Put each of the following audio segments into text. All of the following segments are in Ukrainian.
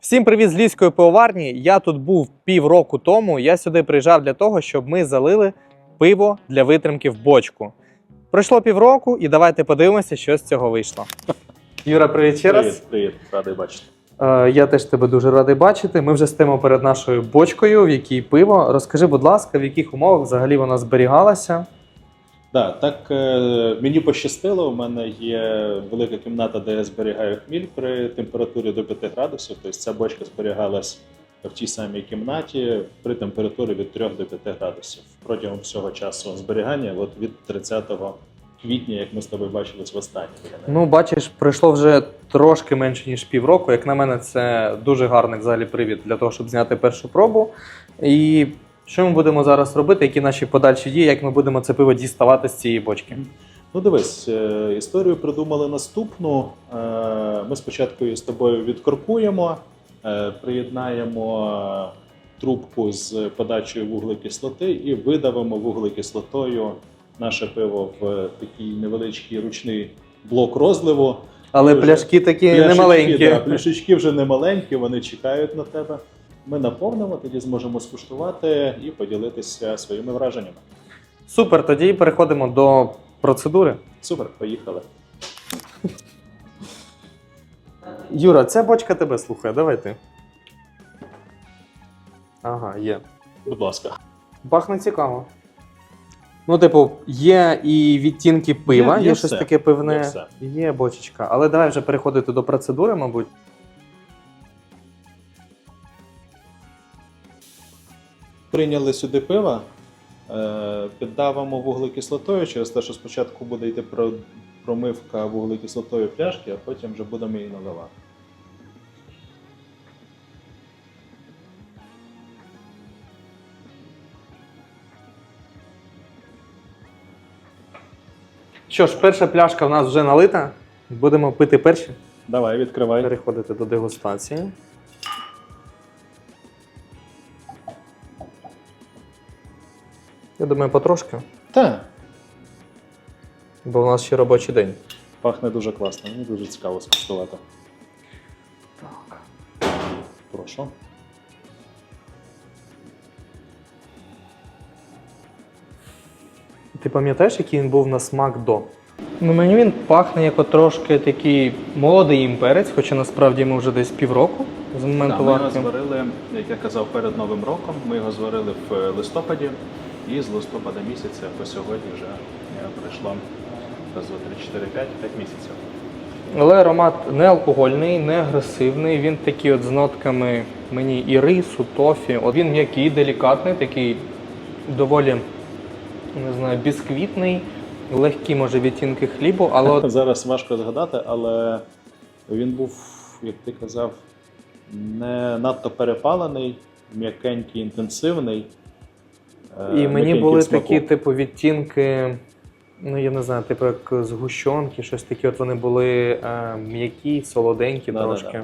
Всім привіт з Львівської пивоварні. Я тут був півроку тому. Я сюди приїжджав для того, щоб ми залили пиво для витримки в бочку. Пройшло півроку, і давайте подивимося, що з цього вийшло. Юра, привіт ще раз. Привіт, привіт, радий бачити. Е, Я теж тебе дуже радий бачити. Ми вже стоїмо перед нашою бочкою, в якій пиво. Розкажи, будь ласка, в яких умовах взагалі вона зберігалася. Да, так е, мені пощастило. У мене є велика кімната, де я зберігаю хміль при температурі до 5 градусів. Тобто ця бочка зберігалась в тій самій кімнаті при температурі від 3 до 5 градусів. Протягом всього часу зберігання, от від 30 квітня, як ми з тобою бачились востаннє. Ну, бачиш, пройшло вже трошки менше ніж півроку. Як на мене, це дуже гарний взагалі привід для того, щоб зняти першу пробу. І що ми будемо зараз робити? Які наші подальші дії, як ми будемо це пиво діставати з цієї бочки? Ну, дивись, е, історію придумали наступну. Е, Ми спочатку її з тобою відкоркуємо, е, приєднаємо трубку з подачею вуглекислоти і видавимо вуглекислотою наше пиво в такий невеличкий ручний блок розливу. Але пляшки такі Пляшечки, немаленькі. Да, пляшечки вже не маленькі, вони чекають на тебе. Ми наповнимо, тоді зможемо скуштувати і поділитися своїми враженнями. Супер, тоді переходимо до процедури. Супер, поїхали. Юра, ця бочка тебе слухає, давай ти. Ага, є. Будь ласка. Пахне цікаво. Ну, типу, є і відтінки пива, Є- є, є щось все. таке пивне. Є. Є бочечка. Але давай вже переходити до процедури, мабуть. Прийняли сюди пиво, е, піддавимо вуглекислотою через те, що спочатку буде йти промивка вуглекислотою пляшки, а потім вже будемо її наливати. Що ж, перша пляшка в нас вже налита. Будемо пити перші. Давай, відкривай. Переходити до дегустації. Я думаю, потрошки, Та, бо в нас ще робочий день. пахне дуже класно, мені дуже цікаво скуштувати. Так. Прошу. Ти пам'ятаєш, який він був на смак до? Ну, мені він пахне як от трошки такий молодий імперець, хоча насправді йому вже десь півроку з моменту Так, ми його варки. зварили, як я казав, перед Новим роком. Ми його зварили в листопаді, і з листопада місяця по сьогодні вже е, пройшло раз, два, три, чотири, п'ять, п'ять місяців. Але аромат не алкогольний, не агресивний. Він такий от з нотками мені і рису, тофі. От він м'який, делікатний, такий доволі не знаю, бісквітний, легкі, може, відтінки хлібу, але от Зараз важко згадати, але він був, як ти казав, не надто перепалений, м'якенький, інтенсивний. Е, і мені були смаку. такі, типу, відтінки. Ну, я не знаю, типу як згущенки, щось таке. От вони були е, м'які, солоденькі Да-да-да. трошки.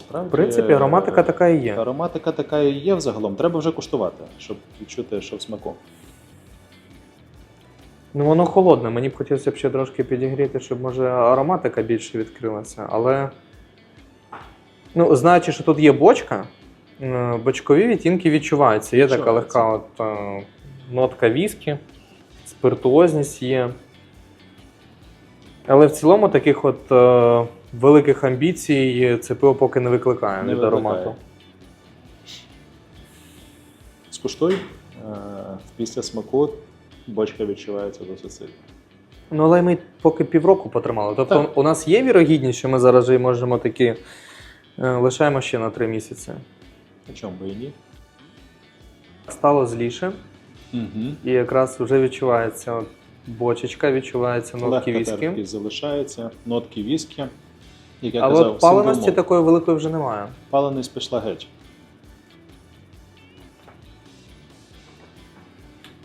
Справді, В принципі, е, ароматика така і є. Ароматика така і є взагалом. Треба вже куштувати, щоб відчути, що в смаку. Ну, воно холодне. Мені б хотілося б ще трошки підігріти, щоб може ароматика більше відкрилася. Але. Ну, знаючи, що тут є бочка, е, бочкові відтінки відчуваються. Є така легка от, е, нотка віскі, спиртуозність є. Але в цілому таких от е, великих амбіцій це пиво поки не викликає Не від викликає. аромату. Скуштуй. Е, Після смаку бочка відчувається досить сильно. Ну, але ми поки півроку потримали. Тобто Так. у нас є вірогідність, що ми зараз можемо такі е, лишаємо ще на три місяці. На чому би і ні? Стало зліше, Угу. і якраз вже відчувається бочечка, відчувається нотки Легка віскі. терпкість залишається, нотки віскі. Як я Але казав, от паленості сингл мол. такої великої вже немає. Паленість пішла геть.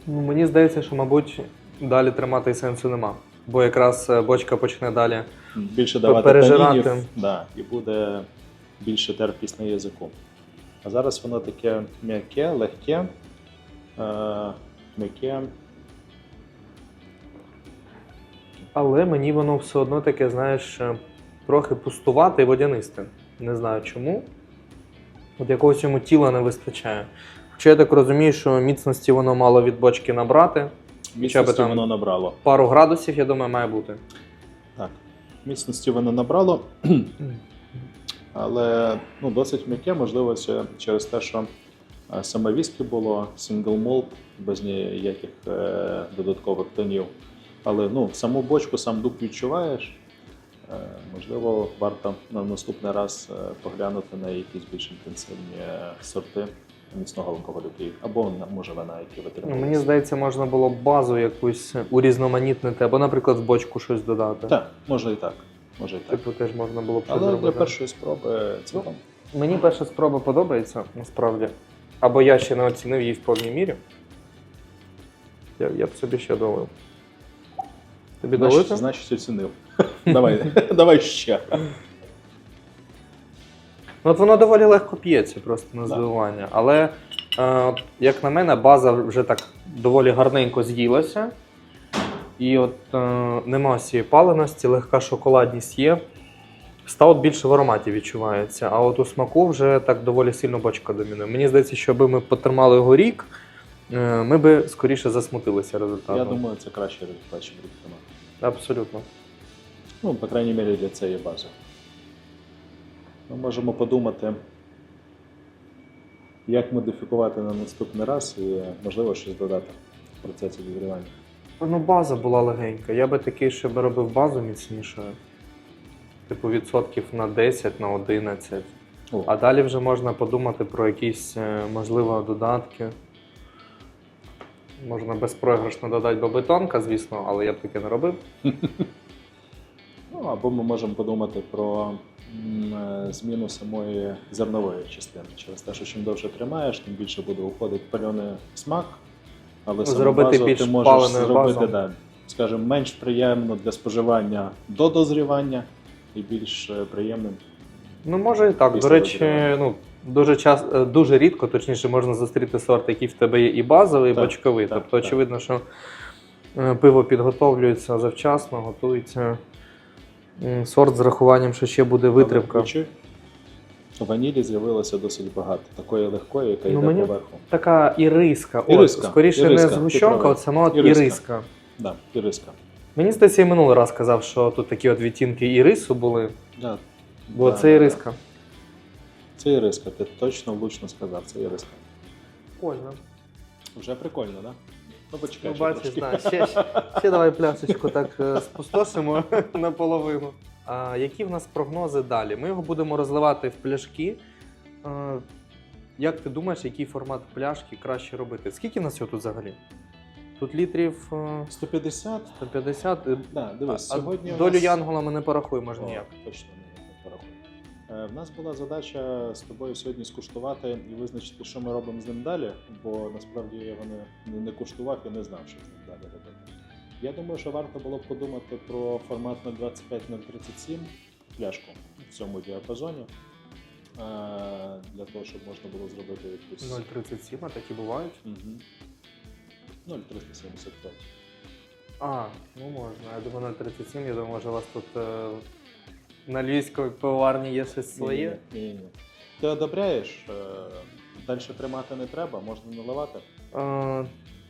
Ну, мені здається, що, мабуть, далі тримати сенсу нема. Бо якраз е, бочка почне далі. Більше давати пережирати. танінів, да, і буде більше терпкість на язику. А зараз воно таке м'яке, легке, е, м'яке. Але мені воно все одно таке, знаєш, е, трохи пустувате і водянисте. Не знаю чому. От якогось йому тіла не вистачає. Хоча я так розумію, що міцності воно мало від бочки набрати. Міцності там- воно набрало. Пару градусів, я думаю, має бути. Так. Міцності воно набрало, але ну, досить м'яке, можливо, це через те, що е, саме віскі було сингл молт, без ніяких е, додаткових тонів. Але ну, саму бочку, сам дух відчуваєш. Е, можливо, варто на наступний раз поглянути на якісь більш інтенсивні сорти міцного алкоголю. Або може вина, які Ну, мені здається, можна було базу якусь урізноманітнити, або, наприклад, в бочку щось додати. Так, може і так. Може і так. Типу, теж можна було б Але для зробити. першої спроби цілком. Мені перша спроба подобається, насправді. Або я ще не оцінив її в повній мірі. Я, я б собі ще долив. Тобі Значить, долити? значить оцінив. Давай, давай ще. Ну, от воно доволі легко п'ється просто на Да. здивування. Але, е, от, як на мене, база вже так доволі гарненько з'їлася. І от е, нема цієї паленості, легка шоколадність є. Стаут більше в ароматі відчувається, а от у смаку вже так доволі сильно бочка домінує. Мені здається, що аби ми потримали його рік, е, ми би скоріше засмутилися результатом. Я думаю, це краще результат, ніж рік Абсолютно. Ну, по крайній мірі, для цієї бази. Ми можемо подумати, як модифікувати на наступний раз і, можливо, щось додати в процесі відгрівання. Ну, база була легенька. Я би такий ще би робив базу міцнішою. Типу відсотків на 10, на 11. О, А далі вже можна подумати про якісь, е, можливо, додатки. Можна безпрограшно додати бабетонка, звісно, але я б таке не робив. Ну, або ми можемо подумати про е, зміну самої зернової частини. Через те, що чим довше тримаєш, тим більше буде уходити пальоний смак. Але саму Зробити базу більш ти можеш зробити, да, скажімо, менш приємно для споживання до дозрівання і більш е, приємним. Ну, може і так. До речі, дозрівання. ну, дуже, час, е, дуже рідко, точніше, можна зустріти сорт, який в тебе є і базовий, і Так, бочковий. так, тобто, так. очевидно, що е, пиво підготовлюється завчасно, готується. Сорт з рахуванням, що ще буде витримка. Ванілі з'явилося досить багато, такої легкої, яка Ну, йде мені- поверху. Така іриска. Іриска, От, скоріше іриска, не згущенка, от сама от Іриска. іриска. Да, іриска. Мені здається, і минулий раз казав, що тут такі от відтінки ірису були, Да. бо Да, це да, іриска. Це іриска, ти точно влучно сказав, це іриска. Прикольно. Вже прикольно, так? Да? Ну, почекай, Ну, ще бачиш, трошки. да, ще, ще, ще давай пляшечку так е, спустошимо наполовину. А, які в нас прогнози далі? Ми його будемо розливати в пляшки. А, як ти думаєш, який формат пляшки краще робити? Скільки нас його тут взагалі? Тут літрів е, 150? 150. е, Да, дивись, а сьогодні у долю нас... Янгола ми не порахуємо аж О, ніяк. Точно не. Е, В нас була задача з тобою сьогодні скуштувати і визначити, що ми робимо з ним далі, бо насправді я його не, куштував і не знав, що з ним далі робити. Я думаю, що варто було б подумати про формат на 25-037 пляшку в цьому діапазоні. е, Для того, щоб можна було зробити якусь 0,37, а такі бувають. Мгм. 0,375. А, ну можна. Я думаю, 0,37, я думаю, може у вас тут е, на львівській пивоварні є щось своє. Ні, ні, ні. Ти одобряєш, далі тримати не треба, можна наливати. Е,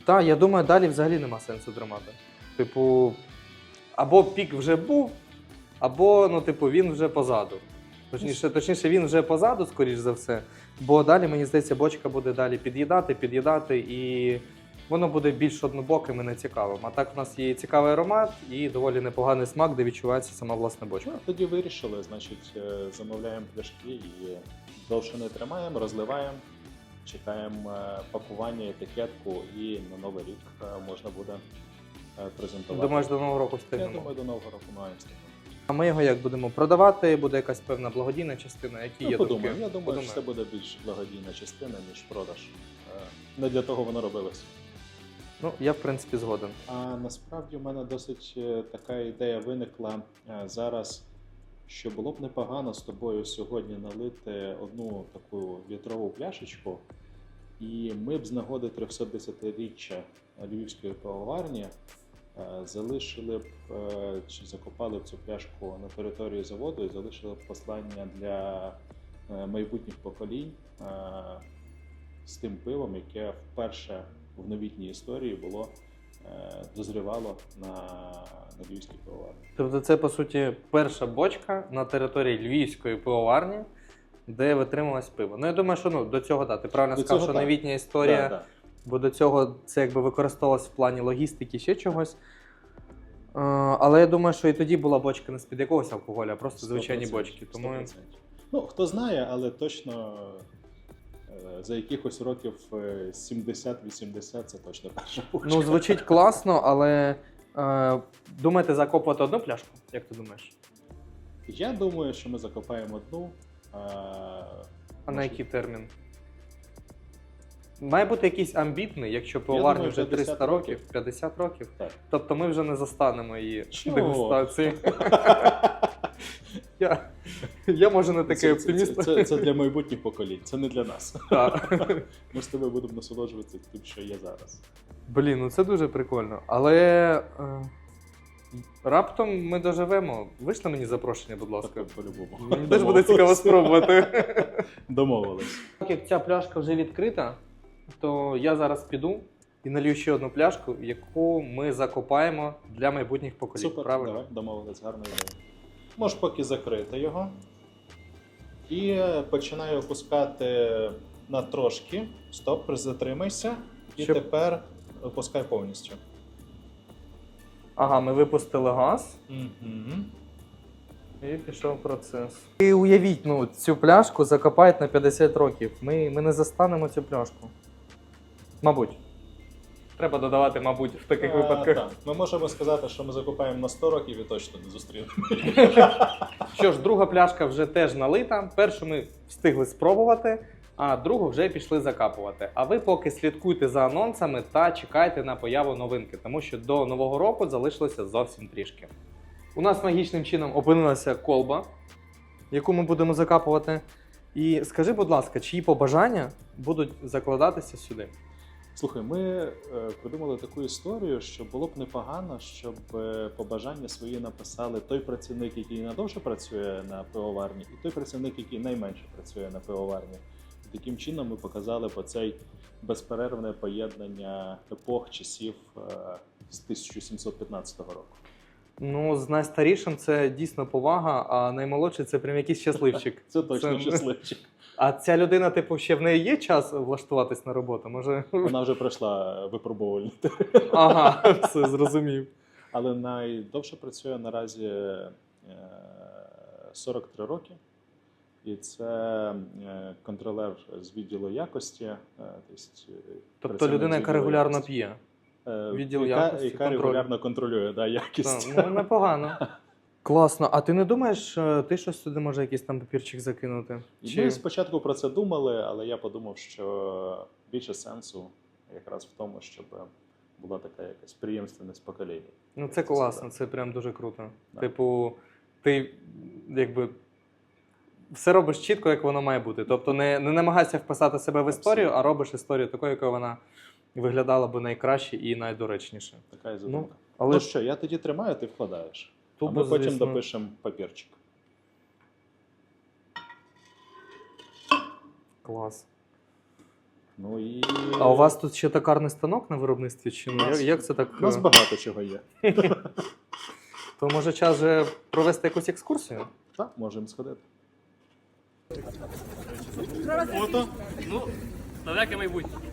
та, я думаю, далі взагалі нема сенсу тримати. Типу, або пік вже був, або, ну, типу, він вже позаду. Точніше, точніше, він вже позаду, скоріш за все. Бо далі, мені здається, бочка буде далі під'їдати, під'їдати, і воно буде більш однобоким і нецікавим. А так в нас є цікавий аромат і доволі непоганий смак, де відчувається сама власна бочка. Ну, тоді вирішили, значить, е, замовляємо пляшки і довше не тримаємо, розливаємо, чекаємо е, пакування, етикетку і на новий рік е, можна буде презентувати. Думаєш, до нового року Я встигнемо. думаю, до нового року маємо встигнути. А ми його як будемо продавати? Буде якась певна благодійна частина, які Ну, є подумаємо. думки? Я думаю, що це буде більш благодійна частина, ніж продаж. Не для того воно робилось. Ну, я в принципі згоден. А насправді в мене досить е, така ідея виникла е, зараз, що було б непогано з тобою сьогодні налити одну таку вітрову пляшечку, і ми б з нагоди 310-річчя Львівської пивоварні е, залишили б чи закопали б цю пляшку на території заводу і залишили б послання для майбутніх поколінь з тим пивом, яке вперше в новітній історії було е, дозрівало на, на львівській пивоварні. Тобто це, по суті, перша бочка на території львівської пивоварні, де витрималось пиво. Ну, я думаю, що ну, до цього да, ти правильно До сказав, що так. новітня історія, Да, да. бо до цього це якби використовувалось в плані логістики ще чогось. Е, Але я думаю, що і тоді була бочка не з-під якогось алкоголю, а просто звичайні 100%, бочки. Тому 100%. Ну, хто знає, але точно за якихось років е, 70-80 це точно перша бочка. ну, звучить класно, але е, думаєте закопувати одну пляшку? Як ти думаєш? Я думаю, що ми закопаємо одну. А, А на який термін? Має бути якийсь амбітний, якщо пивоварні думаю, вже 50 300 років, 50 років. Так. Тобто ми вже не застанемо її Чого? дегустації. Я, я може не такий це, оптиміст. Це, це, це для майбутніх поколінь, це не для нас. Так. Ми з тобою будемо насолоджуватися тим, що є зараз. Блін, ну це дуже прикольно. Але е, раптом ми доживемо. Вийшли мені запрошення, будь ласка. Так, по-любому. Мені теж буде цікаво спробувати. Домовились. Так як ця пляшка вже відкрита, то я зараз піду і налью ще одну пляшку, яку ми закопаємо для майбутніх поколінь. Супер, правильно? давай, домовились, гарна ідея. Можеш поки закрити його. І починаю опускати на трошки. Стоп, затримайся. І Щоб- тепер опускай повністю. Ага, ми випустили газ Угу. і пішов процес. І уявіть, ну, цю пляшку закопають на 50 років. Ми, ми не застанемо цю пляшку. Мабуть. Треба додавати, мабуть, в таких випадках. Так. Ми можемо сказати, що ми закупаємо на 100 років і точно не зустрінемо. Що ж, друга пляшка вже теж налита. Першу ми встигли спробувати, а другу вже пішли закапувати. А ви поки слідкуйте за анонсами та чекайте на появу новинки, тому що до нового року залишилося зовсім трішки. У нас магічним чином опинилася колба, яку ми будемо закапувати. І скажи, будь ласка, чиї побажання будуть закладатися сюди? Слухай, ми е, придумали таку історію, що було б непогано, щоб е, побажання свої написали той працівник, який надовше працює на пивоварні, і той працівник, який найменше працює на пивоварні. І таким чином ми показали б цей безперервне поєднання епох часів е, з 1715 року. Ну, з найстарішим це дійсно повага, а наймолодший це прям якийсь щасливчик. Це точно Це- щасливчик. А ця людина, типу, ще в неї є час влаштуватись на роботу? Може. Вона вже пройшла випробовувальний Ага, все зрозумів. Але найдовше працює наразі е, 43 роки. І це е, контролер з відділу якості. е, тобто, е, Тобто працівник людина, яка відділу регулярно якості. п'є. Е, відділ яка, якості, яка контролю. регулярно контролює да, якість. Та, ну, непогано. Класно. А ти не думаєш, е, ти щось сюди може якийсь там папірчик закинути? І Ми спочатку про це думали, але я подумав, що більше сенсу якраз в тому, щоб була така якась приємственність покоління. Ну це класно, це прям дуже круто. Да. Типу, ти якби. Все робиш чітко, як воно має бути. Тобто не, не намагайся вписати себе в історію, Абсолютно. а робиш історію такою, якою вона виглядала би найкраще і найдоречніше. Така і задумка. Ну, але ну що, я тоді тримаю, ти вкладаєш. тут а ми потім звісно, допишемо папірчик. клас. Ну і А у вас тут ще токарний станок на виробництві? Чи У ну, нас- як, як це так? У нас е, багато чого є. То може час вже провести якусь екскурсію? Так, можемо сходити. Фото? Ну, далеке майбутнє.